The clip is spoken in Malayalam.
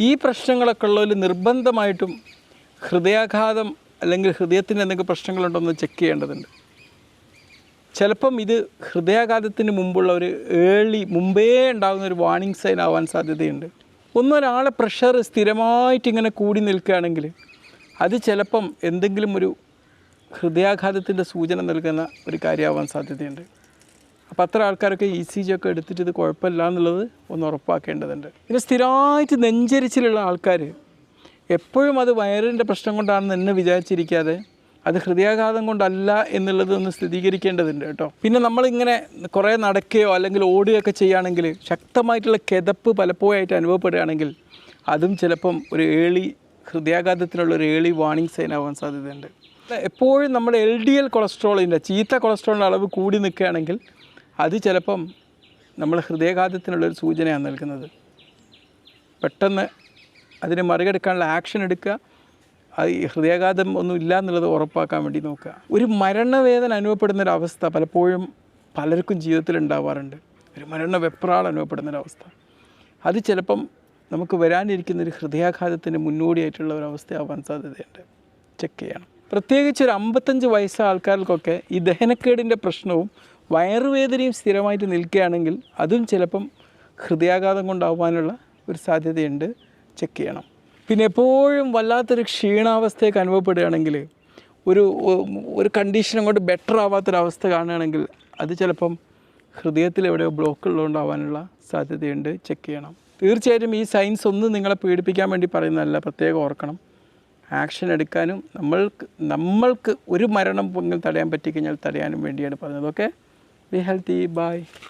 ഈ പ്രശ്നങ്ങളൊക്കെ ഉള്ളവർ നിർബന്ധമായിട്ടും ഹൃദയാഘാതം അല്ലെങ്കിൽ ഹൃദയത്തിന് എന്തെങ്കിലും പ്രശ്നങ്ങളുണ്ടോ എന്ന് ചെക്ക് ചെയ്യേണ്ടതുണ്ട്. ചിലപ്പം ഇത് ഹൃദയാഘാതത്തിന് മുമ്പുള്ള ഒരു ഏളി മുമ്പേ ഉണ്ടാകുന്ന ഒരു വാണിംഗ് സൈൻ ആവാൻ സാധ്യതയുണ്ട്. ഒന്നൊരാളെ പ്രഷർ സ്ഥിരമായിട്ട് ഇങ്ങനെ കൂടി നിൽക്കുകയാണെങ്കിൽ അത് ചിലപ്പം എന്തെങ്കിലും ഒരു ഹൃദയാഘാതത്തിന്റെ സൂചന നൽകുന്ന ഒരു കാര്യമാവാൻ സാധ്യതയുണ്ട്. അപ്പോൾ അത്ര ആൾക്കാരൊക്കെ ഇ സി ജി ഒക്കെ എടുത്തിട്ട് ഇത് കുഴപ്പമില്ല എന്നുള്ളത് ഒന്ന് ഉറപ്പാക്കേണ്ടതുണ്ട്. പിന്നെ സ്ഥിരമായിട്ട് നെഞ്ചരിച്ചിലുള്ള ആൾക്കാർ എപ്പോഴും അത് വയറിന്റെ പ്രശ്നം കൊണ്ടാണെന്ന് എന്നെ വിചാരിച്ചിരിക്കാതെ അത് ഹൃദയാഘാതം കൊണ്ടല്ല എന്നുള്ളത് ഒന്ന് സ്ഥിരീകരിക്കേണ്ടതുണ്ട് കേട്ടോ. പിന്നെ നമ്മളിങ്ങനെ കുറേ നടക്കുകയോ അല്ലെങ്കിൽ ഓടുകയൊക്കെ ചെയ്യുകയാണെങ്കിൽ ശക്തമായിട്ടുള്ള കിതപ്പ് പലപ്പോഴായിട്ട് അനുഭവപ്പെടുകയാണെങ്കിൽ അതും ചിലപ്പം ഒരു ഏളി ഹൃദയാഘാതത്തിനുള്ള ഒരു ഏളി വാർണിംഗ് സൈൻ ആവാൻ സാധ്യതയുണ്ട്. എപ്പോഴും നമ്മുടെ എൽ ഡി എൽ കൊളസ്ട്രോളിന്റെ ചീത്ത കൊളസ്ട്രോളിന്റെ അളവ് കൂടി നിൽക്കുകയാണെങ്കിൽ അത് ചിലപ്പം നമ്മൾ ഹൃദയാഘാതത്തിനുള്ളൊരു സൂചനയാണ് നൽകുന്നത്. പെട്ടെന്ന് അതിനെ മറികടക്കാനുള്ള ആക്ഷൻ എടുക്കുക. അത് ഈ ഹൃദയാഘാതം ഒന്നും ഇല്ല എന്നുള്ളത് ഉറപ്പാക്കാൻ വേണ്ടി നോക്കുക. ഒരു മരണവേദന അനുഭവപ്പെടുന്ന ഒരു അവസ്ഥ പലപ്പോഴും പലർക്കും ജീവിതത്തിൽ ഉണ്ടാവാറുണ്ട്. ഒരു മരണ വെപ്രാൾ അനുഭവപ്പെടുന്ന ഒരു അവസ്ഥ. അത് ചിലപ്പം നമുക്ക് വരാനിരിക്കുന്ന ഒരു ഹൃദയാഘാതത്തിന് മുന്നോടിയായിട്ടുള്ള ഒരു അവസ്ഥയാവാൻ സാധ്യതയുണ്ട്. ചെക്ക് ചെയ്യണം. പ്രത്യേകിച്ച് ഒരു അമ്പത്തഞ്ച് വയസ്സായ ആൾക്കാർക്കൊക്കെ ഈ ദഹനക്കേടിന്റെ പ്രശ്നവും വയറുവേദനയും സ്ഥിരമായിട്ട് നിൽക്കുകയാണെങ്കിൽ അതും ചിലപ്പം ഹൃദയാഘാതം കൊണ്ടാവാനുള്ള ഒരു സാധ്യതയുണ്ട്. ചെക്ക് ചെയ്യണം. പിന്നെ എപ്പോഴും വല്ലാത്തൊരു ക്ഷീണാവസ്ഥയൊക്കെ അനുഭവപ്പെടുകയാണെങ്കിൽ ഒരു ഒരു കണ്ടീഷൻ അങ്ങോട്ട് ബെറ്റർ ആവാത്തൊരവസ്ഥ കാണുകയാണെങ്കിൽ അത് ചിലപ്പം ഹൃദയത്തിൽ എവിടെയോ ബ്ലോക്ക് ഉള്ളതുകൊണ്ടാവാനുള്ള സാധ്യതയുണ്ട്. ചെക്ക് ചെയ്യണം. തീർച്ചയായിട്ടും ഈ സയൻസ് ഒന്നും നിങ്ങളെ പീഡിപ്പിക്കാൻ വേണ്ടി പറയുന്നതല്ല. പ്രത്യേകം ഓർക്കണം. ആക്ഷൻ എടുക്കാനും നമ്മൾക്ക് നമ്മൾക്ക് ഒരു മരണം പൊങ്ങൽ തടയാൻ പറ്റിക്കഴിഞ്ഞാൽ തടയാനും വേണ്ടിയാണ് പറഞ്ഞത്. Okay be healthy. Bye.